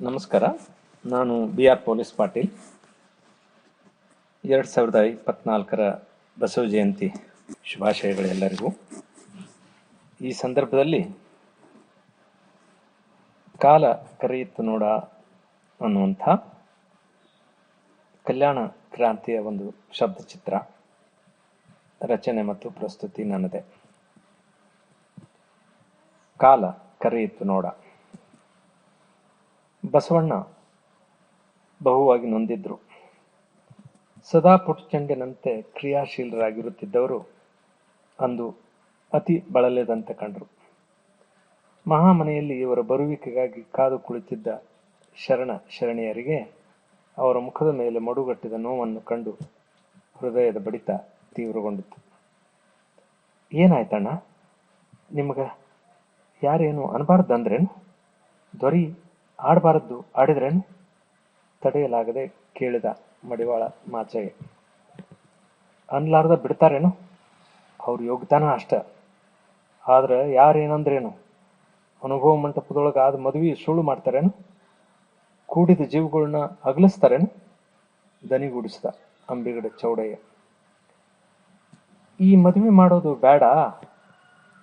ನಮಸ್ಕಾರ. ನಾನು B R police Patil. ಎರಡು ಸಾವಿರದ ಇಪ್ಪತ್ನಾಲ್ಕರ ಬಸವ ಜಯಂತಿ ಶುಭಾಶಯಗಳು ಎಲ್ಲರಿಗೂ. ಈ ಸಂದರ್ಭದಲ್ಲಿ ಕಾಲ ಕರೆಯಿತ್ತು ನೋಡ ಅನ್ನುವಂಥ ಕಲ್ಯಾಣ ಕ್ರಾಂತಿಯ ಒಂದು ಶಬ್ದಚಿತ್ರ, ರಚನೆ ಮತ್ತು ಪ್ರಸ್ತುತಿ ನನ್ನದೇ. ಕಾಲ ಕರೆಯಿತ್ತು ನೋಡ. ಬಸವಣ್ಣ ಬಹುವಾಗಿ ನೊಂದಿದ್ರು. ಸದಾ ಪುಟ್ಚಂಡಿನಂತೆ ಕ್ರಿಯಾಶೀಲರಾಗಿರುತ್ತಿದ್ದವರು ಅಂದು ಅತಿ ಬಳಲೆದಂತೆ ಕಂಡರು. ಮಹಾಮನೆಯಲ್ಲಿ ಇವರ ಬರುವಿಕೆಗಾಗಿ ಕಾದು ಕುಳಿತಿದ್ದ ಶರಣ ಶರಣೆಯರಿಗೆ ಅವರ ಮುಖದ ಮೇಲೆ ಮಡುಗಟ್ಟಿದ ನೋವನ್ನು ಕಂಡು ಹೃದಯದ ಬಡಿತ ತೀವ್ರಗೊಂಡಿತು ಏನಾಯ್ತಣ್ಣ? ನಿಮಗೆ ಯಾರೇನು ಅನ್ಬಾರ್ದಂದ್ರೇನು? ದೊರಿ ಆಡಬಾರದ್ದು ಆಡಿದ್ರೇನು ತಡೆಯಲಾಗದೆ ಕೇಳಿದ ಮಡಿವಾಳ ಮಾಚಯ್ಯ ಅನ್ಲಾರ್ದ ಬಿಡ್ತಾರೇನು? ಅವ್ರ ಯೋಗ್ಯತಾನ ಅಷ್ಟ. ಆದ್ರೆ ಯಾರೇನಂದ್ರೇನು? ಅನುಭವ ಮಂಟಪದೊಳಗೆ ಆದ ಮದುವೆ ಸುಳ್ಳು ಮಾಡ್ತಾರೇನು? ಕೂಡಿದ ಜೀವಗಳನ್ನ ಅಗಲಿಸ್ತಾರೇನು? ದನಿಗೂಡಿಸಿದ ಅಂಬಿಗಡ ಚೌಡಯ್ಯ. ಈ ಮದುವೆ ಮಾಡೋದು ಬೇಡ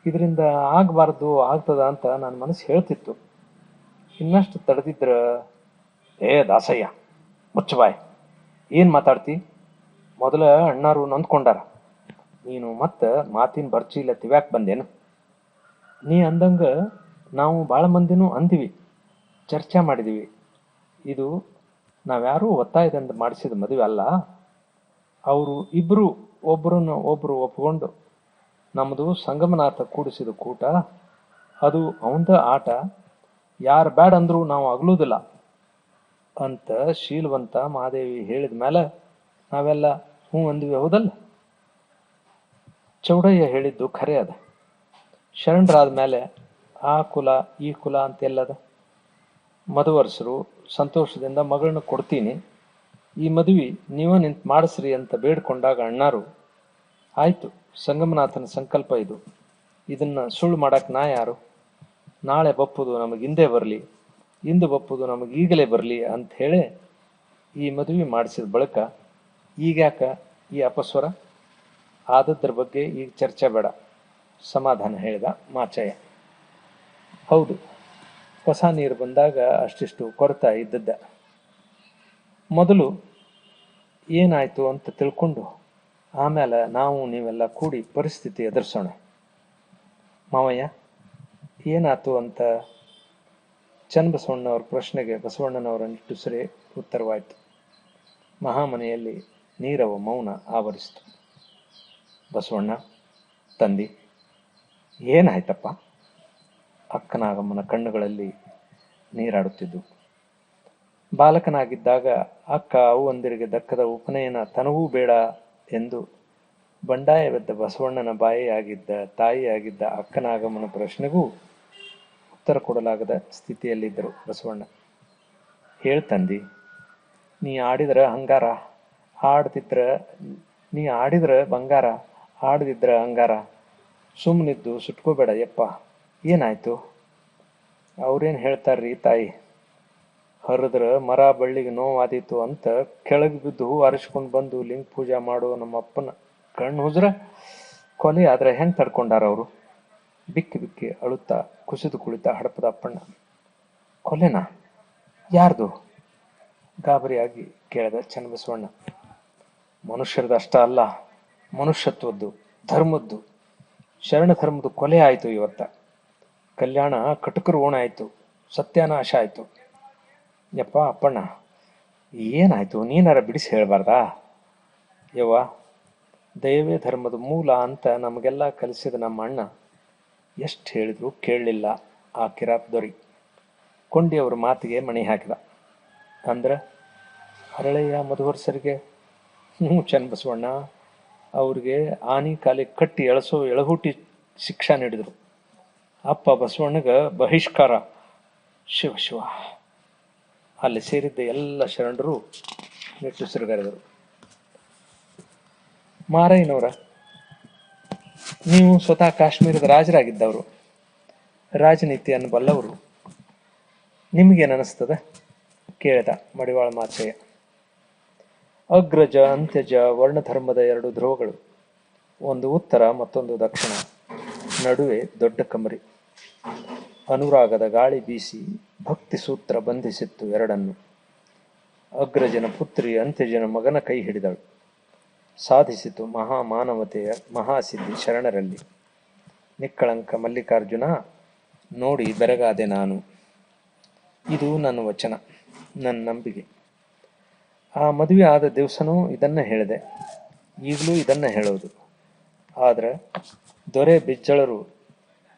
ಇದರಿಂದ ಆಗಬಾರ್ದು, ಆಗ್ತದ ಅಂತ ನನ್ನ ಮನಸ್ಸು ಹೇಳ್ತಿತ್ತು. ಇನ್ನಷ್ಟು ತಡೆದಿದ್ರ, ಏ ದಾಸಯ್ಯ, ಮುಚ್ಚಬಾಯ್, ಏನು ಮಾತಾಡ್ತಿ? ಮೊದಲ ಅಣ್ಣಾರು ನೊಂದ್ಕೊಂಡಾರ, ನೀನು ಮತ್ತೆ ಮಾತಿನ ಬರ್ಚಿಲ್ಲ ತಿವ್ಯಾಕ್ ಬಂದೇನು? ನೀ ಅಂದಂಗ ನಾವು ಭಾಳ ಮಂದಿನೂ ಅಂದಿವಿ, ಚರ್ಚೆ ಮಾಡಿದೀವಿ. ಇದು ನಾವ್ಯಾರೂ ಒತ್ತಾಯದಿಂದ ಮಾಡಿಸಿದ ಮದುವೆ ಅಲ್ಲ. ಅವರು ಇಬ್ಬರು ಒಬ್ಬರನ್ನ ಒಬ್ಬರು ಒಪ್ಕೊಂಡು ನಮ್ಮದು ಸಂಗಮನಾಥ ಕೂಡಿಸಿದ ಕೂಟ, ಅದು ಅವಂದ ಆಟ. ಯಾರು ಬ್ಯಾಡ ಅಂದ್ರು ನಾವು ಅಗಲುದಿಲ್ಲ ಅಂತ ಶೀಲವಂತ ಮಹಾದೇವಿ ಹೇಳಿದ ಮೇಲೆ ನಾವೆಲ್ಲ ಹ್ಞೂ ಅಂದ್ವಿ, ಹೌದಲ್ಲ? ಚೌಡಯ್ಯ ಹೇಳಿದ್ದು ಖರೆ ಅದ. ಶರಣರಾದ ಮೇಲೆ ಆ ಕುಲ, ಈ ಕುಲ ಅಂತೆಲ್ಲದ ಮದುವರ್ಸರು ಸಂತೋಷದಿಂದ ಮಗಳನ್ನ ಕೊಡ್ತೀನಿ. ಈ ಮದುವೆ ನೀವ ನಿಂತು ಮಾಡಿಸ್ರಿ ಅಂತ ಬೇಡ್ಕೊಂಡಾಗ ಅಣ್ಣಾರು, ಆಯಿತು, ಸಂಗಮನಾಥನ ಸಂಕಲ್ಪ ಇದು. ಇದನ್ನ ಸುಳ್ಳು ಮಾಡಕ್ ನಾ ಯಾರು? ನಾಳೆ ಬಪ್ಪುದು ನಮಗೆ ಹಿಂದೆ ಬರಲಿ, ಇಂದು ಬಪ್ಪುದು ನಮಗೆ ಈಗಲೇ ಬರಲಿ ಅಂತ ಹೇಳಿ ಈ ಮದುವೆ ಮಾಡಿಸಿದ ಬಳಿಕ ಈಗ್ಯಾಕ ಈ ಅಪಸ್ವರ? ಆದದ್ರ ಬಗ್ಗೆ ಈಗ ಚರ್ಚೆ ಬೇಡ. ಸಮಾಧಾನ ಹೇಳಿದ ಮಾಚಯ್ಯ. ಹೌದು, ಹೊಸ ನೀರು ಬಂದಾಗ ಅಷ್ಟಿಷ್ಟು ಕೊರತ ಇದ್ದದ್ದ. ಮೊದಲು ಏನಾಯಿತು ಅಂತ ತಿಳ್ಕೊಂಡು ಆಮೇಲೆ ನಾವು ನೀವೆಲ್ಲ ಕೂಡಿ ಪರಿಸ್ಥಿತಿ ಎದುರಿಸೋಣ. ಮಾವಯ್ಯ? ಏನಾಯ್ತು ಅಂತ ಚನ್ನಬಸವಣ್ಣವ್ರ ಪ್ರಶ್ನೆಗೆ ಬಸವಣ್ಣನವರ ನಿಟ್ಟುಸಿರೇ ಉತ್ತರವಾಯಿತು. ಮಹಾಮನೆಯಲ್ಲಿ ನೀರವ ಮೌನ ಆವರಿಸಿತು. ಬಸವಣ್ಣ, ತಂದಿ, ಏನಾಯ್ತಪ್ಪ? ಅಕ್ಕನಾಗಮ್ಮನ ಕಣ್ಣುಗಳಲ್ಲಿ ನೀರಾಡುತ್ತಿದ್ದು. ಬಾಲಕನಾಗಿದ್ದಾಗ ಅಕ್ಕ ಅವ್ವಂದಿರಿಗೆ ದಕ್ಕದ ಉಪನಯನ ತನವೂ ಬೇಡ ಎಂದು ಬಂಡಾಯವೆದ್ದ ಬಸವಣ್ಣನ ಬಾಯಿಯಾಗಿದ್ದ ತಾಯಿಯಾಗಿದ್ದ ಅಕ್ಕನಾಗಮ್ಮನ ಪ್ರಶ್ನೆಗೂ ಉತ್ತರ ಕೊಡಲಾಗದ ಸ್ಥಿತಿಯಲ್ಲಿದ್ದರು ಬಸವಣ್ಣ. ಹೇಳ್ತಂದಿ ನೀ ಆಡಿದ್ರ ಹಂಗಾರ ಆಡ್ತಿದ್ರ ನೀ ಆಡಿದ್ರ ಬಂಗಾರ? ಆಡದಿದ್ರ ಹಂಗಾರ ಸುಮ್ಮನಿದ್ದು ಸುಟ್ಕೋಬೇಡ ಯಪ್ಪ, ಏನಾಯ್ತು? ಅವ್ರೇನು ಹೇಳ್ತಾರ್ರಿ ತಾಯಿ, ಹರಿದ್ರ ಮರ ಬಳ್ಳಿಗೆ ನೋವಾದೀತು ಅಂತ ಕೆಳಗೆ ಬಿದ್ದು ಹೂ ಅರಿಸ್ಕೊಂಡು ಬಂದು ಲಿಂಗ ಪೂಜೆ ಮಾಡೋ ನಮ್ಮ ಅಪ್ಪನ ಕಣ್ಣು ಹುಜ್ರ ಕೊಲೆ ಆದ್ರೆ ಹೆಂಗೆ ತಡ್ಕೊಂಡಾರ ಅವರು ಬಿಕ್ಕಿ ಬಿಕ್ಕಿ ಅಳುತ್ತಾ ಕುಸಿದು ಕುಳಿತ ಹಡಪದ ಅಪ್ಪಣ್ಣ, ಕೊಲೆನಾ? ಯಾರ್ದು? ಗಾಬರಿಯಾಗಿ ಕೇಳಿದ ಚನ್ನಬಸವಣ್ಣ, ಮನುಷ್ಯರದ ಅಷ್ಟ ಅಲ್ಲ, ಮನುಷ್ಯತ್ವದ್ದು, ಧರ್ಮದ್ದು. ಶರಣ ಧರ್ಮದ ಕೊಲೆ ಆಯ್ತು ಇವತ್ತ. ಕಲ್ಯಾಣ ಕಟುಕರು ಓಣ ಆಯ್ತು, ಸತ್ಯಾನಾಶ ಆಯ್ತು. ಯಪ್ಪ ಅಪ್ಪಣ್ಣ, ಏನಾಯ್ತು? ನೀನಾರ ಬಿಡಿಸಿ ಹೇಳ್ಬಾರ್ದಾ? ಯವ್ವ, ದೈವೇ ಧರ್ಮದ ಮೂಲ ಅಂತ ನಮಗೆಲ್ಲ ಕಲಿಸಿದ ನಮ್ಮ ಅಣ್ಣ ಎಷ್ಟು ಹೇಳಿದರೂ ಕೇಳಲಿಲ್ಲ ಆ ಕಿರಾತ್ ದೊರಿ. ಅವರ ಮಾತಿಗೆ ಮಣಿ ಹಾಕಿದ. ಅಂದ್ರೆ ಹರಳೆಯ ಮಧುವರ್ಸರಿಗೆ ಹ್ಞೂ ಚನ್ನಬಸವಣ್ಣ ಅವ್ರಿಗೆ ಆನಿ ಕಾಲಿ ಕಟ್ಟಿ ಎಳಸೋ ಎಳಹುಟಿ ಶಿಕ್ಷಾ ನೀಡಿದರು. ಅಪ್ಪ ಬಸವಣ್ಣಗ ಬಹಿಷ್ಕಾರ. ಶಿವ ಶಿವ. ಅಲ್ಲಿ ಸೇರಿದ್ದ ಎಲ್ಲ ಶರಣರು ನಿಟ್ಟುಸಿರುಗರೆದರು ಮಾರಯ್ಯನವರ ನೀವು ಸ್ವತಃ ಕಾಶ್ಮೀರದ ರಾಜರಾಗಿದ್ದವರು ರಾಜನೀತಿಯನ್ನು ಬಲ್ಲವರು ನಿಮಗೇನು ಅನಿಸ್ತದ ಕೇಳಿದ ಮಡಿವಾಳ ಮಾಚಯ್ಯ ಅಗ್ರಜ, ಅಂತ್ಯಜ, ವರ್ಣಧರ್ಮದ ಎರಡು ಧ್ರುವಗಳು, ಒಂದು ಉತ್ತರ, ಮತ್ತೊಂದು ದಕ್ಷಿಣ. ನಡುವೆ ದೊಡ್ಡ ಕಮರಿ. ಅನುರಾಗದ ಗಾಳಿ ಬೀಸಿ ಭಕ್ತಿ ಸೂತ್ರ ಬಂಧಿಸಿತ್ತು ಎರಡನ್ನು. ಅಗ್ರಜನ ಪುತ್ರಿ, ಅಂತ್ಯಜನ ಮಗನ ಕೈ ಹಿಡಿದಳು. ಸಾಧಿಸಿತು ಮಹಾಮಾನವತೆಯ ಮಹಾಸಿದ್ಧಿ ಶರಣರಲ್ಲಿ. ನಿಕ್ಕಳಂಕ ಮಲ್ಲಿಕಾರ್ಜುನ, ನೋಡಿ ಬೆರಗಾದೆ ನಾನು. ಇದು ನನ್ನ ವಚನ, ನನ್ನ ನಂಬಿಕೆ. ಆ ಮದುವೆ ಆದ ದಿವಸನೂ ಇದನ್ನು ಹೇಳಿದೆ. ಈಗಲೂ ಇದನ್ನು ಹೇಳೋದು. ಆದರೆ ದೊರೆ ಬಿಜ್ಜಳರು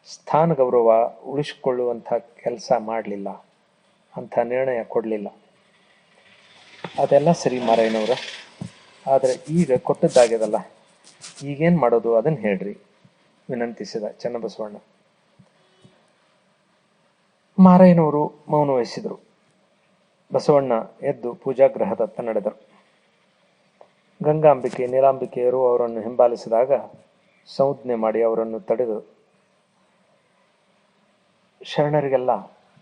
ಸ್ಥಾನ ಗೌರವ ಉಳಿಸಿಕೊಳ್ಳುವಂಥ ಕೆಲಸ ಮಾಡಲಿಲ್ಲ ಅಂಥ ನಿರ್ಣಯ ಕೊಡಲಿಲ್ಲ. ಅದೆಲ್ಲ ಸರಿ ಮಾರಾಯನವ್ರ. ಆದರೆ ಈಗ ಕೊಟ್ಟದ್ದಾಗ್ಯದಲ್ಲ. ಈಗೇನು ಮಾಡೋದು? ಅದನ್ನು ಹೇಳ್ರಿ. ವಿನಂತಿಸಿದ ಚನ್ನಬಸವಣ್ಣ. ಮಾರಾಯನವರು ಮೌನ ವಹಿಸಿದರು. ಬಸವಣ್ಣ ಎದ್ದು ಪೂಜಾಗೃಹದತ್ತ ನಡೆದರು. ಗಂಗಾಂಬಿಕೆ ನೀಲಾಂಬಿಕೆಯರು ಅವರನ್ನು ಹಿಂಬಾಲಿಸಿದಾಗ ಸಂಜ್ಞೆ ಮಾಡಿ ಅವರನ್ನು ತಡೆದು ಶರಣರಿಗೆಲ್ಲ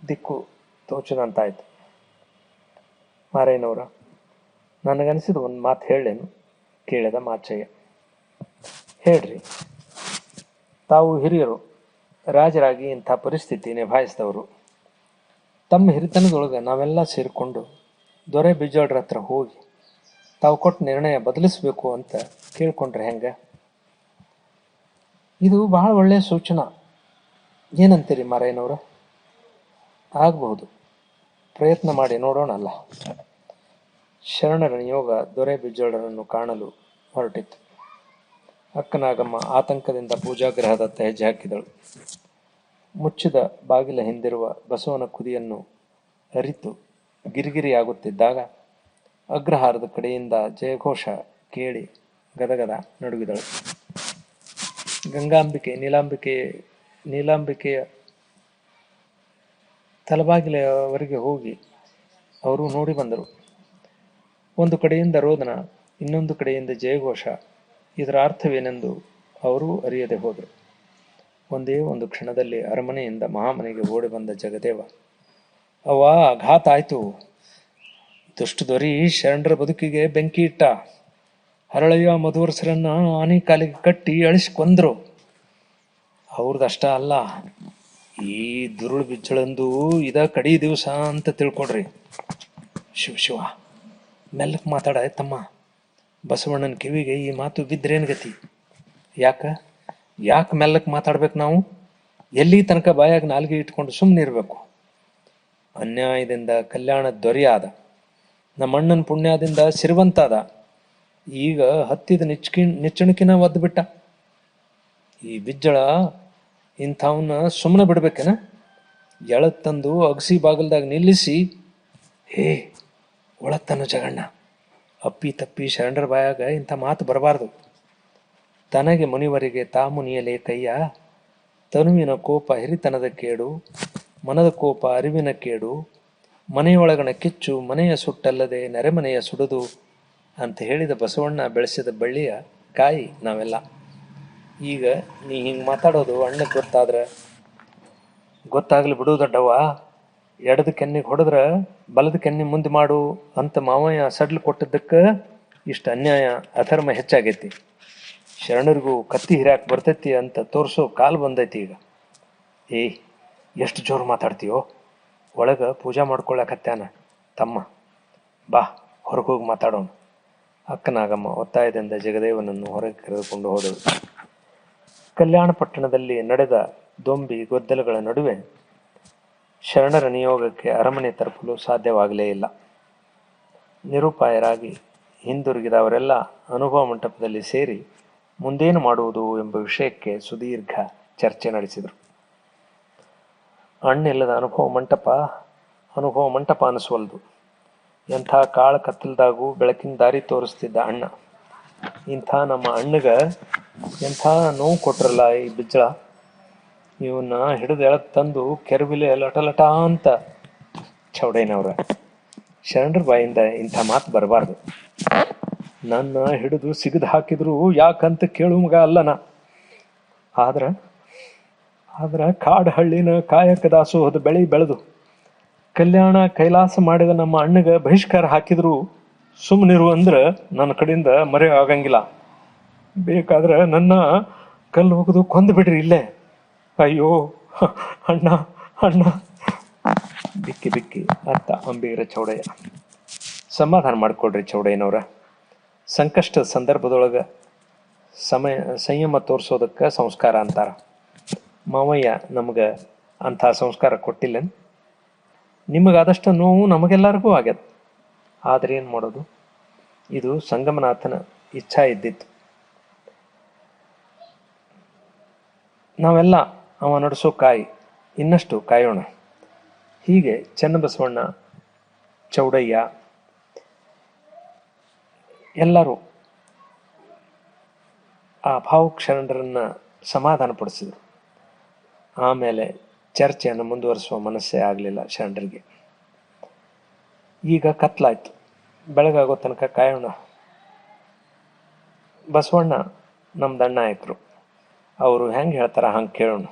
ದಿಕ್ಕು ತೋಚದಂತಾಯಿತು. ಮಾರಯ್ಯನವರ ನನಗನಿಸಿದ ಒಂದು ಮಾತು ಹೇಳೇನು? ಕೇಳಿದ ಮಾಚಯ್ಯ. ಹೇಳ್ರಿ. ತಾವು ಹಿರಿಯರು, ರಾಜರಾಗಿ ಇಂಥ ಪರಿಸ್ಥಿತಿ ನಿಭಾಯಿಸಿದವರು. ತಮ್ಮ ಹಿರಿತನದೊಳಗೆ ನಾವೆಲ್ಲ ಸೇರಿಕೊಂಡು ದೊರೆ ಬಿಜ್ಜೋಡ್ರ ಹತ್ರ ಹೋಗಿ ತಾವು ಕೊಟ್ಟ ನಿರ್ಣಯ ಬದಲಿಸಬೇಕು ಅಂತ ಕೇಳ್ಕೊಂಡ್ರೆ ಹೆಂಗೆ? ಇದು ಬಹಳ ಒಳ್ಳೆಯ ಸೂಚನಾ. ಏನಂತೀರಿ ಮಾರಾಯನವ್ರ? ಆಗಬಹುದು. ಪ್ರಯತ್ನ ಮಾಡಿ ನೋಡೋಣಲ್ಲ. ಶರಣರ ನಿಯೋಗ ದೊರೆ ಬಿಜ್ಜೋಳರನ್ನು ಕಾಣಲು ಹೊರಟಿತ್ತು. ಅಕ್ಕನಾಗಮ್ಮ ಆತಂಕದಿಂದ ಪೂಜಾಗೃಹದತ್ತ ಹೆಜ್ಜೆ ಹಾಕಿದಳು. ಮುಚ್ಚಿದ ಬಾಗಿಲ ಹಿಂದಿರುವ ಬಸವನ ಕುದಿಯನ್ನು ಅರಿತು ಗಿರಿಗಿರಿಯಾಗುತ್ತಿದ್ದಾಗ ಅಗ್ರಹಾರದ ಕಡೆಯಿಂದ ಜಯಘೋಷ ಕೇಳಿ ಗದಗದ ನಡುಗಿದಳು. ಗಂಗಾಂಬಿಕೆ, ನೀಲಾಂಬಿಕೆ, ನೀಲಾಂಬಿಕೆಯ ತಲಬಾಗಿಲವರೆಗೆ ಹೋಗಿ ಅವರು ನೋಡಿ ಬಂದರು. ಒಂದು ಕಡೆಯಿಂದ ರೋದನ, ಇನ್ನೊಂದು ಕಡೆಯಿಂದ ಜಯಘೋಷ. ಇದರ ಅರ್ಥವೇನೆಂದು ಅವರೂ ಅರಿಯದೆ ಹೋದರು. ಒಂದೇ ಒಂದು ಕ್ಷಣದಲ್ಲಿ ಅರಮನೆಯಿಂದ ಮಹಾಮನೆಗೆ ಓಡಿ ಬಂದ ಜಗದೇವ ಅವ ಆಘಾತ ಆಯಿತು. ದುಷ್ಟು ದೊರಿ, ಶರಣರ ಬದುಕಿಗೆ ಬೆಂಕಿ ಇಟ್ಟ. ಹರಳಯ್ಯ ಮಧುವರ್ಸರನ್ನ ಆನೆ ಕಾಲಿಗೆ ಕಟ್ಟಿ ಅಳಿಸಿ ಕೊಂದ್ರು ಅವ್ರದಷ್ಟ ಅಲ್ಲ. ಈ ದುರುಳು ಬಿಜ್ಜಳಂದು ಇದ ಕಡಿ ದಿವಸ ಅಂತ ತಿಳ್ಕೊಡ್ರಿ ಶಿವ ಶಿವ. ಮೆಲ್ಲಕ್ ಮಾತಾಡ, ತಮ್ಮ ಬಸವಣ್ಣನ ಕಿವಿಗೆ ಈ ಮಾತು ಬಿದ್ರೇನು ಗತಿ? ಯಾಕ? ಯಾಕೆ ಮೆಲ್ಲಕ್ಕೆ ಮಾತಾಡ್ಬೇಕು ನಾವು? ಎಲ್ಲಿ ತನಕ ಬಾಯಾಗಿ ನಾಲ್ಗೆ ಇಟ್ಕೊಂಡು ಸುಮ್ಮನೆ ಇರಬೇಕು? ಅನ್ಯಾಯದಿಂದ ಕಲ್ಯಾಣ ದೊರೆಯಾದ ನಮ್ಮ ಅಣ್ಣನ ಪುಣ್ಯದಿಂದ ಸಿರಿವಂತಾದ ಈಗ ಹತ್ತಿದ ನಿಚ್ಕಿ ನಿಚ್ಚಣಿಕಿನ ಒದ್ದುಬಿಟ್ಟ ಈ ಬಿಜ್ಜಳ ಇಂಥವನ್ನ ಸುಮ್ಮನೆ ಬಿಡ್ಬೇಕೇನ? ಎಳತ್ತಂದು ಅಗಸಿ ಬಾಗಿಲ್ದಾಗ ನಿಲ್ಲಿಸಿ, ಹೇ ಒಳತ್ತನ್ನು ಜಗಣ್ಣ. ಅಪ್ಪಿ ತಪ್ಪಿ ಶರಣರ ಬಾಯಾಗ ಇಂಥ ಮಾತು ಬರಬಾರ್ದು. ತನಗೆ ಮುನಿವರಿಗೆ ತಾ ಮುನಿಯಲೇ ಕೈಯ, ತನುವಿನ ಕೋಪ ಹಿರಿತನದ ಕೇಡು, ಮನದ ಕೋಪ ಅರಿವಿನ ಕೇಡು, ಮನೆಯೊಳಗಣ ಕಿಚ್ಚು, ಮನೆಯ ಸುಟ್ಟಲ್ಲದೆ ನೆರೆಮನೆಯ ಸುಡುದು ಅಂತ ಹೇಳಿದ ಬಸವಣ್ಣ ಬೆಳೆಸಿದ ಬಳ್ಳಿಯ ಕಾಯಿ ನಾವೆಲ್ಲ. ಈಗ ನೀ ಹಿಂಗೆ ಮಾತಾಡೋದು ಅಣ್ಣಕ್ಕೆ ಗೊತ್ತಾದ್ರೆ? ಗೊತ್ತಾಗ್ಲಿ ಬಿಡು ದೊಡ್ಡವ್ವ. ಎಡದ ಕೆನ್ನಿಗೆ ಹೊಡೆದ್ರೆ ಬಲದ ಕೆನ್ನಿ ಮುಂದೆ ಮಾಡು ಅಂತ ಮಾವಯ್ಯ ಸಡ್ಲು ಕೊಟ್ಟಿದ್ದಕ್ಕೆ ಇಷ್ಟು ಅನ್ಯಾಯ, ಅಧರ್ಮ ಹೆಚ್ಚಾಗೈತಿ. ಶರಣರಿಗೂ ಕತ್ತಿ ಹಿರಿಯಕ್ಕೆ ಬರ್ತೈತಿ ಅಂತ ತೋರಿಸೋ ಕಾಲು ಬಂದೈತಿ ಈಗ. ಏ, ಎಷ್ಟು ಜೋರು ಮಾತಾಡ್ತೀಯೋ? ಒಳಗೆ ಪೂಜಾ ಮಾಡ್ಕೊಳ್ಳಕತ್ತಾನ ತಮ್ಮ. ಬಾ, ಹೊರಗೋಗಿ ಮಾತಾಡೋಣ. ಅಕ್ಕನಾಗಮ್ಮ ಒತ್ತಾಯದಿಂದ ಜಗದೇವನನ್ನು ಹೊರಗೆ ಕರೆದುಕೊಂಡು ಹೋದಳು. ಕಲ್ಯಾಣ ಪಟ್ಟಣದಲ್ಲಿ ನಡೆದ ದೊಂಬಿ ಗೊದ್ದಲಗಳ ನಡುವೆ ಶರಣರ ನಿಯೋಗಕ್ಕೆ ಅರಮನೆ ತಲುಪಲು ಸಾಧ್ಯವಾಗಲೇ ಇಲ್ಲ. ನಿರುಪಾಯರಾಗಿ ಹಿಂದಿರುಗಿದವರೆಲ್ಲ ಅನುಭವ ಮಂಟಪದಲ್ಲಿ ಸೇರಿ ಮುಂದೇನು ಮಾಡುವುದು ಎಂಬ ವಿಷಯಕ್ಕೆ ಸುದೀರ್ಘ ಚರ್ಚೆ ನಡೆಸಿದರು. ಅಣ್ಣಿಲ್ಲದ ಅನುಭವ ಮಂಟಪ ಅನುಭವ ಮಂಟಪ ಅನಿಸುವಲ್ದು. ಎಂಥ ಕಾಳ ಕತ್ತಲ್ದಾಗೂ ಬೆಳಕಿನ ದಾರಿ ತೋರಿಸ್ತಿದ್ದ ಅಣ್ಣ. ಇಂಥ ನಮ್ಮ ಅಣ್ಣಗ ಎಂಥ ನೋವು ಕೊಟ್ರಲ್ಲ ಈ ಬಿಜ್ಜಳ. ಇವನ್ನ ಹಿಡಿದು ಎಳತ್ ತಂದು ಕೆರವಿಲೆ ಲಟ ಲಟ ಅಂತ ಚೌಡಯ್ಯನವ್ರ. ಶರಣರ ಬಾಯಿಂದ ಇಂಥ ಮಾತು ಬರಬಾರ್ದು. ನನ್ನ ಹಿಡಿದು ಸಿಗದು ಹಾಕಿದ್ರು ಯಾಕಂತ ಕೇಳು ಮಗ ಅಲ್ಲನ. ಆದ್ರ ಆದ್ರ ಕಾಡಹಳ್ಳಿನ ಕಾಯಕ ದಾಸೋಹದ ಬೆಳೆ ಬೆಳೆದು ಕಲ್ಯಾಣ ಕೈಲಾಸ ಮಾಡಿದ ನಮ್ಮ ಅಣ್ಣಗೆ ಬಹಿಷ್ಕಾರ ಹಾಕಿದ್ರು ಸುಮ್ಮನಿರು ಅಂದ್ರೆ ನನ್ನ ಕಡೆಯಿಂದ ಮರೆ ಆಗಂಗಿಲ್ಲ ಬೇಕಾದ್ರೆ ನನ್ನ ಕಲ್ಲು ಹೋಗುದು ಕೊಂದು ಬಿಡ್ರಿ ಇಲ್ಲೇ. ಅಯ್ಯೋ, ಅಣ್ಣ ಅಣ್ಣ. ಬಿಕ್ಕಿ ಬಿಕ್ಕಿ. ಅತ್ತ ಅಂಬಿಗರ ಚೌಡಯ್ಯ. ಸಮಾಧಾನ ಮಾಡಿಕೊಡ್ರಿ ಚೌಡಯ್ಯನವ್ರ. ಸಂಕಷ್ಟದ ಸಂದರ್ಭದೊಳಗೆ ಸಮಯ, ಸಂಯಮ ತೋರಿಸೋದಕ್ಕೆ ಸಂಸ್ಕಾರ ಅಂತಾರ. ಮಾವಯ್ಯ ನಮಗೆ ಅಂಥ ಸಂಸ್ಕಾರ ಕೊಟ್ಟಿಲ್ಲ ನಿಮಗಾದಷ್ಟು ನೋವು ನಮಗೆಲ್ಲರಿಗೂ ಆಗ್ಯದ. ಆದ್ರೆ ಏನು ಮಾಡೋದು? ಇದು ಸಂಗಮನಾಥನ ಇಚ್ಛಾ ಇದ್ದಿತ್ತು. ನಾವೆಲ್ಲ ಅವ ನಡೆಸೋ ಕಾಯಿ, ಇನ್ನಷ್ಟು ಕಾಯೋಣ. ಹೀಗೆ ಚನ್ನಬಸವಣ್ಣ, ಚೌಡಯ್ಯ, ಎಲ್ಲರೂ ಆ ಭಾವುಕ್ಷರಣರನ್ನ ಸಮಾಧಾನಪಡಿಸಿದರು ಆಮೇಲೆ ಚರ್ಚೆಯನ್ನು ಮುಂದುವರಿಸುವ ಮನಸ್ಸೇ ಆಗಲಿಲ್ಲ ಶರಣರಿಗೆ. ಈಗ ಕತ್ಲಾಯ್ತು. ಬೆಳಗಾಗೋ ತನಕ ಕಾಯೋಣ. ಬಸವಣ್ಣ ನಮ್ಮ ದಣ್ಣಾಯಕರು ಅವರು ಹೆಂಗೆ ಹೇಳ್ತಾರೆ ಹಂಗೆ ಕೇಳೋಣ.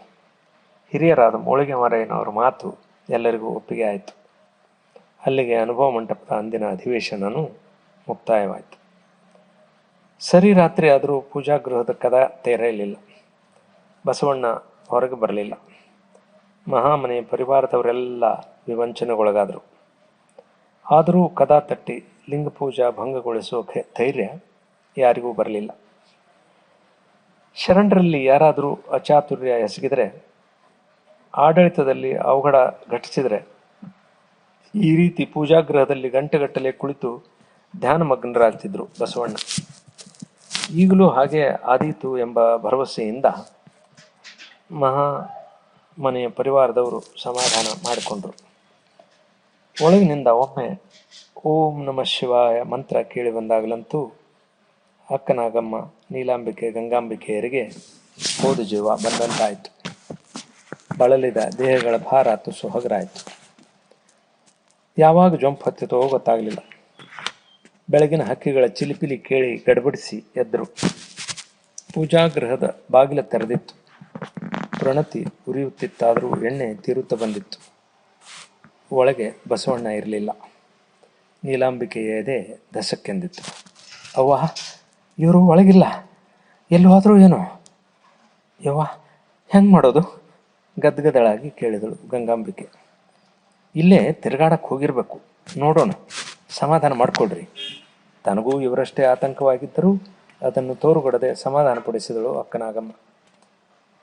ಹಿರಿಯರಾದ ಮೋಳಿಗೆ ಮಾರಯ್ಯನವ್ರ ಮಾತು ಎಲ್ಲರಿಗೂ ಒಪ್ಪಿಗೆ ಆಯಿತು. ಅಲ್ಲಿಗೆ ಅನುಭವ ಮಂಟಪದ ಅಂದಿನ ಅಧಿವೇಶನನು ಮುಕ್ತಾಯವಾಯಿತು. ಸರಿ ರಾತ್ರಿ ಆದರೂ ಪೂಜಾಗೃಹದ ಕದ ತೆರೆಯಲಿಲ್ಲ ಬಸವಣ್ಣ ಹೊರಗೆ ಬರಲಿಲ್ಲ. ಮಹಾಮನೆ ಪರಿವಾರದವರೆಲ್ಲ ವಿವಂಚನೆಗೊಳಗಾದರು. ಆದರೂ ಕದ ತಟ್ಟಿ ಲಿಂಗ ಪೂಜಾ ಭಂಗಗೊಳಿಸುವ ಖೆ- ಧೈರ್ಯ ಯಾರಿಗೂ ಬರಲಿಲ್ಲ. ಶರಣರಲ್ಲಿ ಯಾರಾದರೂ ಅಚಾತುರ್ಯ ಎಸಗಿದರೆ ಆಡಳಿತದಲ್ಲಿ ಅವಘಡ ಘಟಿಸಿದರೆ ಈ ರೀತಿ ಪೂಜಾಗೃಹದಲ್ಲಿ ಗಂಟೆಗಟ್ಟಲೆ ಕುಳಿತು ಧ್ಯಾನಮಗ್ನರಾಗ್ತಿದ್ರು ಬಸವಣ್ಣ. ಈಗಲೂ ಹಾಗೆ ಆದೀತು ಎಂಬ ಭರವಸೆಯಿಂದ ಮಹಾ ಮನೆಯ ಪರಿವಾರದವರು ಸಮಾಧಾನ ಮಾಡಿಕೊಂಡ್ರು. ಒಳಗಿನಿಂದ ಒಮ್ಮೆ ಓಂ ನಮ ಶಿವಾಯ ಮಂತ್ರ ಕೇಳಿ ಬಂದಾಗಲಂತೂ ಅಕ್ಕನಾಗಮ್ಮ ನೀಲಾಂಬಿಕೆ ಗಂಗಾಂಬಿಕೆಯರಿಗೆ ಓದು ಜೀವ ಬಂದಂತಾಯಿತು. ಬಳಲಿದ ದೇಹಗಳ ಭಾರ ತುಸು ಹಗರಾಯಿತು. ಯಾವಾಗ ಜೊಂಪ್ ಹತ್ತಿತೋ ಗೊತ್ತಾಗಲಿಲ್ಲ. ಬೆಳಗಿನ ಹಕ್ಕಿಗಳ ಚಿಲಿಪಿಲಿ ಕೇಳಿ ಗಡಬಡಿಸಿ ಎದ್ದರು ಪೂಜಾಗೃಹದ ಬಾಗಿಲ ತೆರೆದಿತ್ತು. ಪ್ರಣತಿ ಉರಿಯುತ್ತಿತ್ತಾದರೂ ಎಣ್ಣೆ ತೀರುತ್ತಾ ಬಂದಿತ್ತು. ಒಳಗೆ ಬಸವಣ್ಣ ಇರಲಿಲ್ಲ. ನೀಲಾಂಬಿಕೆ ಎದೆ ದಸಕ್ಕೆಂದಿತ್ತು ಅವ್ವ, ಇವರು ಒಳಗಿಲ್ಲ. ಎಲ್ಲಿ ಹೋದರೂ ಏನೋ. ಯವ್ವ, ಹೆಂಗೆ ಮಾಡೋದು? ಗದ್ಗದಳಾಗಿ ಕೇಳಿದಳು ಗಂಗಾಂಬಿಕೆ. ಇಲ್ಲೇ ತಿರುಗಾಡಕ್ಕೆ ಹೋಗಿರಬೇಕು. ನೋಡೋಣ. ಸಮಾಧಾನ ಮಾಡಿಕೊಡ್ರಿ ತನಗೂ ಇವರಷ್ಟೇ ಆತಂಕವಾಗಿದ್ದರೂ ಅದನ್ನು ತೋರುಗೊಡದೆ ಸಮಾಧಾನಪಡಿಸಿದಳು ಅಕ್ಕನಾಗಮ್ಮ.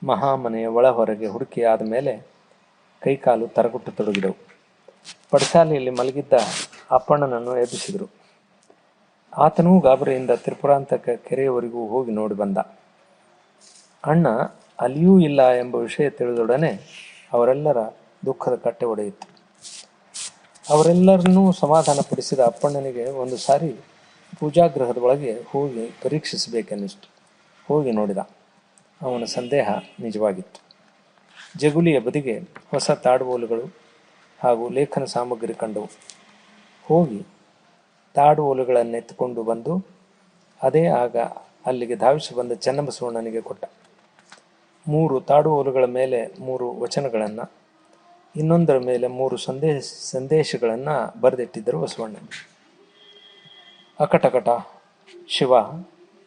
ಮಹಾಮನೆಯ ಒಳ ಹೊರಗೆ ಹುಡುಕಿ ಆದ ಮೇಲೆ ಕೈಕಾಲು ತರಗುಟ್ಟು ತೊಡಗಿದವು. ಪಡಸಾಲೆಯಲ್ಲಿ ಮಲಗಿದ್ದ ಅಪ್ಪಣ್ಣನನ್ನು ಎಬ್ಬಿಸಿದರು. ಆತನೂ ಗಾಬರಿಯಿಂದ ತ್ರಿಪುರಾಂತಕ ಕೆರೆಯವರೆಗೂ ಹೋಗಿ ನೋಡಿ ಬಂದ. ಅಣ್ಣ ಅಲ್ಲಿಯೂ ಇಲ್ಲ ಎಂಬ ವಿಷಯ ತಿಳಿದೊಡನೆ ಅವರೆಲ್ಲರ ದುಃಖದ ಕಟ್ಟೆ ಒಡೆಯಿತು. ಅವರೆಲ್ಲರನ್ನೂ ಸಮಾಧಾನಪಡಿಸಿದ ಅಪ್ಪಣ್ಣನಿಗೆ ಒಂದು ಸಾರಿ ಪೂಜಾಗೃಹದ ಒಳಗೆ ಹೋಗಿ ಪರೀಕ್ಷಿಸಬೇಕೆನ್ನಿಸ್ತು. ಹೋಗಿ ನೋಡಿದ. ಅವನ ಸಂದೇಹ ನಿಜವಾಗಿತ್ತು. ಜಗುಲಿಯ ಬದಿಗೆ ಹೊಸ ತಾಡುವೋಲುಗಳು ಹಾಗೂ ಲೇಖನ ಸಾಮಗ್ರಿ ಕಂಡವು. ಹೋಗಿ ತಾಡುವೋಲುಗಳನ್ನೆತ್ತುಕೊಂಡು ಬಂದು, ಅದೇ ಆಗ ಅಲ್ಲಿಗೆ ಧಾವಿಸಿ ಬಂದ ಚನ್ನಬಸವಣ್ಣನಿಗೆ ಕೊಟ್ಟ. ಮೂರು ತಾಡುವಲುಗಳ ಮೇಲೆ ಮೂರು ವಚನಗಳನ್ನು, ಇನ್ನೊಂದರ ಮೇಲೆ ಮೂರು ಸಂದೇಶ ಸಂದೇಶಗಳನ್ನು ಬರೆದಿಟ್ಟಿದ್ದರು ಬಸವಣ್ಣ. ಅಕಟಕಟ, ಶಿವ,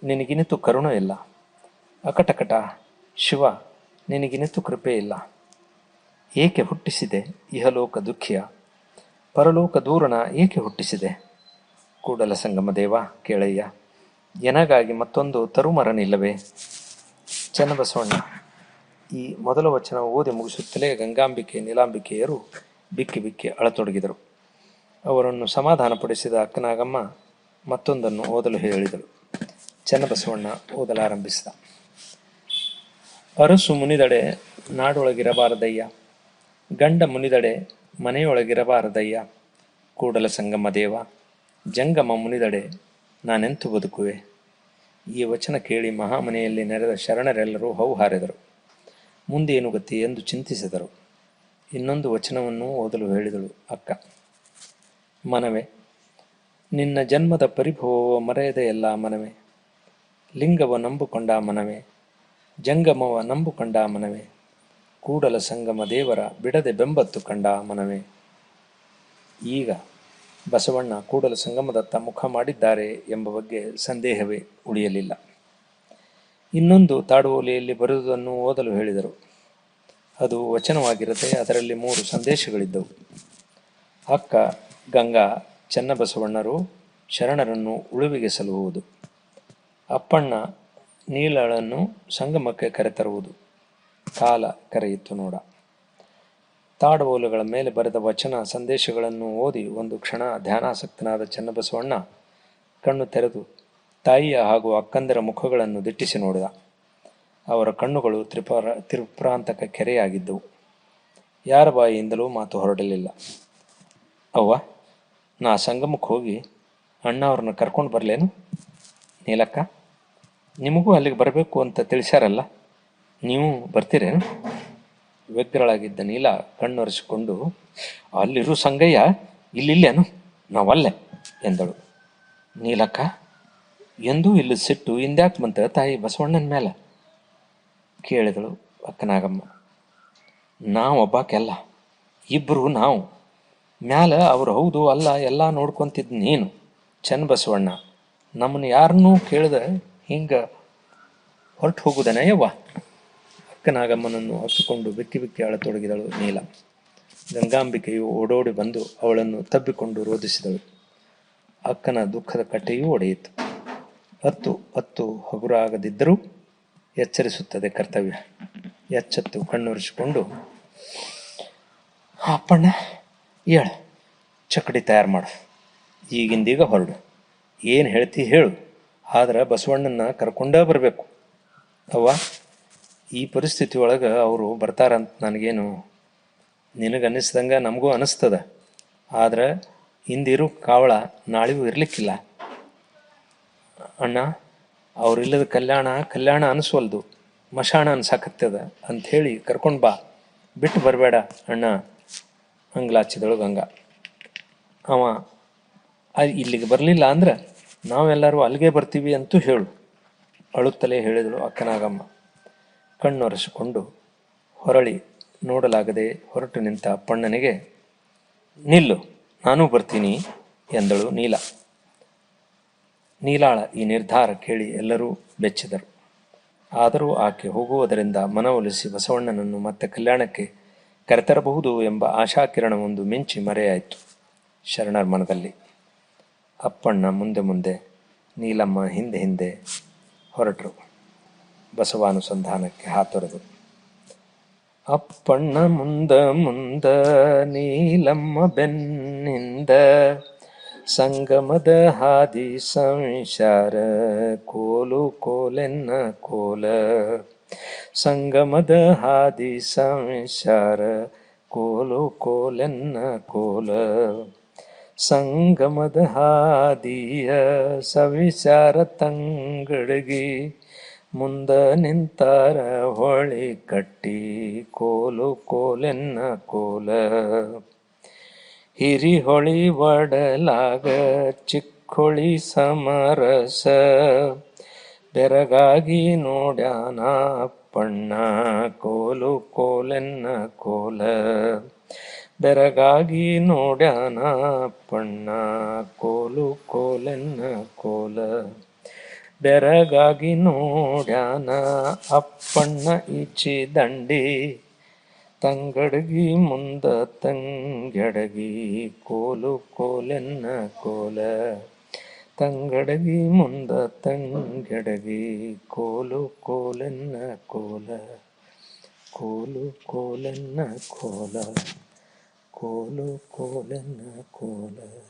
ನಿನಗಿನಿತು ಕರುಣ ಇಲ್ಲ. ಅಕಟಕಟ, ಶಿವ, ನಿನಗಿನಿತು ಕೃಪೆ ಇಲ್ಲ. ಏಕೆ ಹುಟ್ಟಿಸಿದೆ ಇಹಲೋಕ ದುಃಖಿಯ? ಪರಲೋಕ ದೂರಣ ಏಕೆ ಹುಟ್ಟಿಸಿದೆ? ಕೂಡಲ ಸಂಗಮ ದೇವ, ಕೇಳಯ್ಯ, ಎನಗಾಗಿ ಮತ್ತೊಂದು ತರುಮರನಿಲ್ಲವೇ? ಚನ್ನಬಸವಣ್ಣ. ಈ ಮೊದಲ ವಚನ ಓದಿ ಮುಗಿಸುತ್ತಲೇ ಗಂಗಾಂಬಿಕೆ, ನೀಲಾಂಬಿಕೆಯರು ಬಿಕ್ಕಿ ಬಿಕ್ಕಿ ಅಳತೊಡಗಿದರು. ಅವರನ್ನು ಸಮಾಧಾನಪಡಿಸಿದ ಅಕ್ಕನಾಗಮ್ಮ ಮತ್ತೊಂದನ್ನು ಓದಲು ಹೇಳಿದಳು. ಚನ್ನಬಸವಣ್ಣ ಓದಲಾರಂಭಿಸಿದ. ಅರಸು ಮುನಿದಡೆ ನಾಡೊಳಗಿರಬಾರದಯ್ಯ. ಗಂಡ ಮುನಿದಡೆ ಮನೆಯೊಳಗಿರಬಾರದಯ್ಯ. ಕೂಡಲ ಸಂಗಮ ದೇವ, ಜಂಗಮ ಮುನಿದಡೆ ನಾನೆಂತು ಬದುಕುವೆ? ಈ ವಚನ ಕೇಳಿ ಮಹಾಮನೆಯಲ್ಲಿ ನೆರೆದ ಶರಣರೆಲ್ಲರೂ ಹೌಹಾರೆದರು. ಮುಂದೇನು ಗತಿ ಎಂದು ಚಿಂತಿಸಿದರು. ಇನ್ನೊಂದು ವಚನವನ್ನು ಓದಲು ಹೇಳಿದಳು ಅಕ್ಕ. ಮನವೇ, ನಿನ್ನ ಜನ್ಮದ ಪರಿಭವವ ಮರೆಯದೆ ಎಲ್ಲ ಮನವೇ. ಲಿಂಗವ ನಂಬುಕೊಂಡ ಮನವೆ. ಜಂಗಮವ ನಂಬುಕೊಂಡ ಮನವೆ. ಕೂಡಲ ಸಂಗಮ ದೇವರ ಬಿಡದೆ ಬೆಂಬತ್ತು ಕಂಡ ಮನವೆ. ಈಗ ಬಸವಣ್ಣ ಕೂಡಲ ಸಂಗಮದತ್ತ ಮುಖ ಮಾಡಿದ್ದಾರೆ ಎಂಬ ಬಗ್ಗೆ ಸಂದೇಹವೇ ಉಳಿಯಲಿಲ್ಲ. ಇನ್ನೊಂದು ತಾಡುವಲಿಯಲ್ಲಿ ಬರೆದುದನ್ನು ಓದಲು ಹೇಳಿದರು. ಅದು ವಚನವಾಗಿರದೆ ಅದರಲ್ಲಿ ಮೂರು ಸಂದೇಶಗಳಿದ್ದವು. ಅಕ್ಕ, ಗಂಗಾ, ಚನ್ನಬಸವಣ್ಣರು ಶರಣರನ್ನು ಉಳುವಿಗೆ ಸಲುಹುವುದು ಅಪ್ಪಣ್ಣ ನೀಲಳನ್ನು ಸಂಗಮಕ್ಕೆ ಕರೆತರುವುದು. ಕಾಲ ಕರೆಯಿತು ನೋಡ. ತಾಡುವೋಲುಗಳ ಮೇಲೆ ಬರೆದ ವಚನ ಸಂದೇಶಗಳನ್ನು ಓದಿ ಒಂದು ಕ್ಷಣ ಧ್ಯಾನಾಸಕ್ತನಾದ ಚನ್ನಬಸವಣ್ಣ ಕಣ್ಣು ತೆರೆದು ತಾಯಿಯ ಹಾಗೂ ಅಕ್ಕಂದರ ಮುಖಗಳನ್ನು ದಿಟ್ಟಿಸಿ ನೋಡಿದ. ಅವರ ಕಣ್ಣುಗಳು ತ್ರಿಪರ, ತ್ರಿಪ್ರಾಂತಕ ಕೆರೆಯಾಗಿದ್ದವು. ಯಾರ ಬಾಯಿಯಿಂದಲೂ ಮಾತು ಹೊರಡಲಿಲ್ಲ. ಅವ್ವ, ನಾ ಸಂಗಮಕ್ಕೆ ಹೋಗಿ ಅಣ್ಣ ಅವ್ರನ್ನ ಕರ್ಕೊಂಡು ಬರಲೇನು? ನೀಲಕ್ಕ, ನಿಮಗೂ ಅಲ್ಲಿಗೆ ಬರಬೇಕು ಅಂತ ತಿಳಿಸ್ಯಾರಲ್ಲ, ನೀವು ಬರ್ತೀರೇನು? ವ್ಯಗ್ರಳಾಗಿದ್ದ ನೀಲ ಕಣ್ಣೊರೆಸಿಕೊಂಡು, ಅಲ್ಲಿರು ಸಂಗಯ್ಯ, ಇಲ್ಲಿಲ್ಲೇನು? ನಾವಲ್ಲೇ, ಎಂದಳು. ನೀಲಕ್ಕ ಎಂದೂ ಇಲ್ಲಿ ಸಿಟ್ಟು ಹಿಂದ್ಯಾಕ್ ಬಂತ ತಾಯಿ ಬಸವಣ್ಣನ ಮೇಲೆ ಕೇಳಿದಳು ಅಕ್ಕನಾಗಮ್ಮ. ನಾವೊಬ್ಬಾಕೆಲ್ಲ ಇಬ್ಬರು ನಾವು. ಮ್ಯಾಲ ಅವ್ರು ಹೌದು ಅಲ್ಲ ಎಲ್ಲ ನೋಡ್ಕೊಂತಿದ್ ನೀನು ಚೆನ್ನ ಬಸವಣ್ಣ. ನಮ್ಮನ್ನು ಯಾರನ್ನೂ ಕೇಳಿದ ಹಿಂಗೆ ಹೊರಟು ಹೋಗುದನೇ ಯವ್ವ? ಅಕ್ಕನಾಗಮ್ಮನನ್ನು ಹಚ್ಚಿಕೊಂಡು ಬಿಕ್ಕಿ ಬಿಕ್ಕಿ ಅಳತೊಡಗಿದಳು ನೀಲ. ಗಂಗಾಂಬಿಕೆಯು ಓಡೋಡಿ ಬಂದು ಅವಳನ್ನು ತಬ್ಬಿಕೊಂಡು ರೋಧಿಸಿದಳು. ಅಕ್ಕನ ದುಃಖದ ಕಟ್ಟೆಯೂ ಒಡೆಯಿತು. ಹತ್ತು ಹತ್ತು ಹಗುರಾಗದಿದ್ದರೂ ಎಚ್ಚರಿಸುತ್ತದೆ ಕರ್ತವ್ಯ. ಎಚ್ಚೆತ್ತು ಕಣ್ಣುರಿಸಿಕೊಂಡು ಅಪ್ಪಣ್ಣ ಹೇಳು ಚಕಡಿ ತಯಾರು ಮಾಡು. ಈಗಿಂದೀಗ ಹೊರಡು. ಏನು ಹೇಳ್ತಿ ಹೇಳು. ಆದ್ರೆ ಬಸವಣ್ಣನ ಕರ್ಕೊಂಡೇ ಬರಬೇಕು. ಅವ್ವ, ಈ ಪರಿಸ್ಥಿತಿ ಒಳಗೆ ಅವರು ಬರ್ತಾರಂತ ನನಗೇನು ನಿನಗೆ ಅನ್ನಿಸ್ದಂಗೆ ನಮಗೂ ಅನಿಸ್ತದ. ಆದರೆ ಇಂದಿರು ಕಾವಳ ನಾಳೆಗೂ ಇರಲಿಕ್ಕಿಲ್ಲ. ಅಣ್ಣ, ಅವರಿಲ್ಲದ ಕಲ್ಯಾಣ ಕಲ್ಯಾಣ ಅನಿಸ್ವಲ್ದು. ಮಶಾಣ ಅನ್ಸಾಕತ್ತದ ಅಂಥೇಳಿ ಕರ್ಕೊಂಡು ಬಾ. ಬಿಟ್ಟು ಬರಬೇಡ ಅಣ್ಣ. ಹಂಗ್ಲಾಚಿದಳು ಗಂಗಾ ಅವ ಇಲ್ಲಿಗೆ ಬರಲಿಲ್ಲ ಅಂದ್ರೆ ನಾವೆಲ್ಲರೂ ಅಲ್ಲಿಗೆ ಬರ್ತೀವಿ ಅಂತೂ ಹೇಳು. ಅಳುತ್ತಲೇ ಹೇಳಿದಳು ಅಕ್ಕನಾಗಮ್ಮ. ಕಣ್ಣೊರೆಸಿಕೊಂಡು ಹೊರಳಿ, ನೋಡಲಾಗದೆ ಹೊರಟು ನಿಂತ ಅಪ್ಪಣ್ಣನಿಗೆ, ನಿಲ್ಲು, ನಾನೂ ಬರ್ತೀನಿ ಎಂದಳು ನೀಲ. ನೀಲಾಳ ಈ ನಿರ್ಧಾರ ಕೇಳಿ ಎಲ್ಲರೂ ಬೆಚ್ಚಿದರು. ಆದರೂ ಆಕೆ ಹೋಗುವುದರಿಂದ ಮನವೊಲಿಸಿ ಬಸವಣ್ಣನನ್ನು ಮತ್ತೆ ಕಲ್ಯಾಣಕ್ಕೆ ಕರೆತರಬಹುದು ಎಂಬ ಆಶಾಕಿರಣವೊಂದು ಮಿಂಚಿ ಮರೆಯಾಯಿತು ಶರಣರ ಮನದಲ್ಲಿ ಅಪ್ಪಣ್ಣ ಮುಂದೆ ಮುಂದೆ, ನೀಲಮ್ಮ ಹಿಂದೆ ಹಿಂದೆ ಹೊರಟರು. ಬಸವಾನುಸಂಧಾನಕ್ಕೆ ಹಾತೊರೆದು. ಅಪ್ಪಣ್ಣ ಮುಂದ ಮುಂದ, ನೀಲಮ್ಮ ಬೆನ್ನಿಂದ ಸಂಗಮದ ಹಾದಿ ಸಂಸಾರ ಕೋಲು ಕೋಲೆನ್ನ ಕೋಲ. ಸಂಗಮದ ಹಾದಿ ಸಂಸಾರ ಕೋಲು ಕೋಲೆನ್ನ ಕೋಲ. ಸಂಗಮದ ಹಾದಿಯ ಸವಿಚಾರ ತಂಗಡಗಿ ಮುಂದ ನಿಂತಾರ ಹೊಳಿ ಕಟ್ಟಿ, ಕೋಲು ಕೋಲೆನ್ನ ಕೋಲ. ಹಿರಿಹೊಳಿ ಒಡಲಾಗ, ಚಿಕ್ಕೊಳಿ ಸಮರಸ. ಬೆರಗಾಗಿ ನೋಡ್ಯಾನ ಅಪ್ಪಣ್ಣ ಕೋಲು ಕೋಲೆನ್ನ ಕೋಲ. ಬೆರಗಾಗಿ ನೋಡ್ಯಾನ ಅಪ್ಪಣ್ಣ ಕೋಲು ಕೋಲೆನ್ನ ಕೋಲ. ಬೆರಗಾಗಿ ನೋಡ್ಯಾನ ಅಪ್ಪಣ್ಣ ಈಚಿ ದಂಡಿ. ತಂಗಡಗಿ ಮುಂದ ತಂಗಡಗಿ ಕೋಲು ಕೋಲೆನ್ನ ಕೋಲ. ತಂಗಡಗಿ ಮುಂದ ತಂಗಡಗಿ ಕೋಲು ಕೋಲೆನ್ನ ಕೋಲ. ಕೋಲು ಕೋಲೆನ್ನ ಕೋಲ. ಕೋಲು ಕೋಲೆನ್ನ ಕೋಲ.